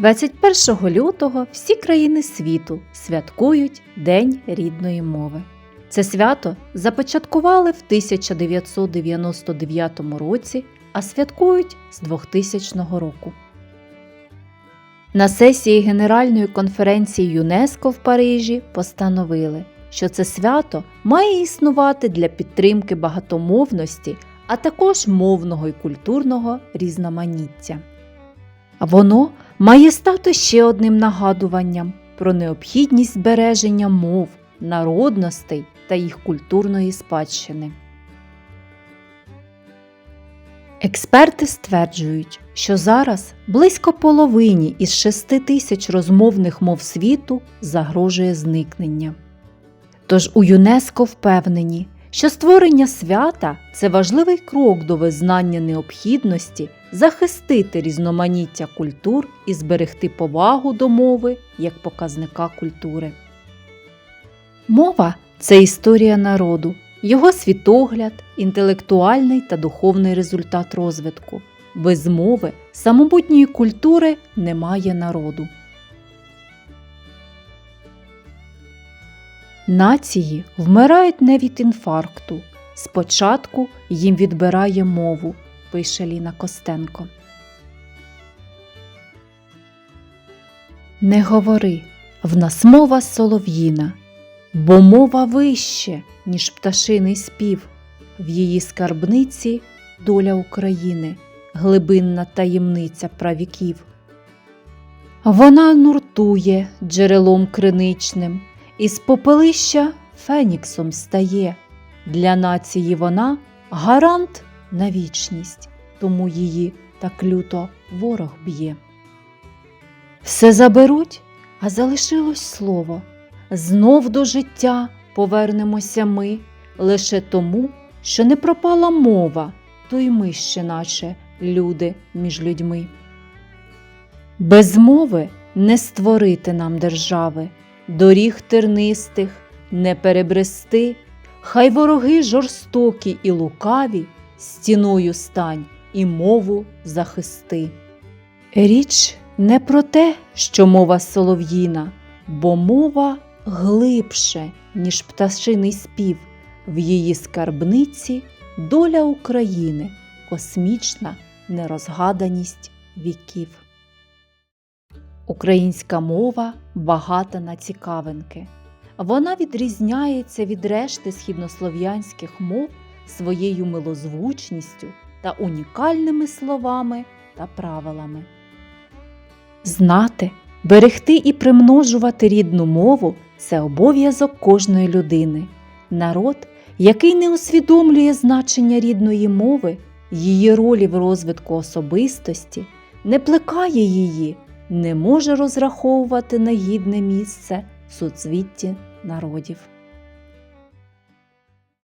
21 лютого всі країни світу святкують День рідної мови. Це свято започаткували в 1999 році, а святкують з 2000 року. На сесії Генеральної конференції ЮНЕСКО в Парижі постановили, що це свято має існувати для підтримки багатомовності, а також мовного і культурного різноманіття. Воно має стати ще одним нагадуванням про необхідність збереження мов, народностей та їх культурної спадщини. Експерти стверджують, що зараз близько половині із 6 тисяч розмовних мов світу загрожує зникнення. Тож у ЮНЕСКО впевнені, що створення свята це важливий крок до визнання необхідності захистити різноманіття культур і зберегти повагу до мови як показника культури. Мова це історія народу, його світогляд, інтелектуальний та духовний результат розвитку. Без мови самобутньої культури немає народу. Нації вмирають не від інфаркту. Спочатку їм відбирає мову, пише Ліна Костенко. Не говори, в нас мова солов'їна, бо мова вище, ніж пташиний спів, в її скарбниці доля України, глибинна таємниця правіків. Вона нуртує джерелом криничним, із попелища феніксом стає. Для нації вона гарант на вічність, тому її так люто ворог б'є. Все заберуть, а залишилось слово. Знов до життя повернемося ми лише тому, що не пропала мова, то й ми ще наче люди між людьми. Без мови не створити нам держави, доріг тернистих не перебрести, хай вороги жорстокі і лукаві стіною стань і мову захисти. Річ не про те, що мова солов'їна, бо мова глибше, ніж пташиний спів, в її скарбниці доля України, космічна нерозгаданість віків. Українська мова багата на цікавинки. Вона відрізняється від решти східнослов'янських мов своєю милозвучністю та унікальними словами та правилами. Знати, берегти і примножувати рідну мову це обов'язок кожної людини. Народ, який не усвідомлює значення рідної мови, її ролі в розвитку особистості, не плекає її, не може розраховувати на гідне місце в суцвітті народів.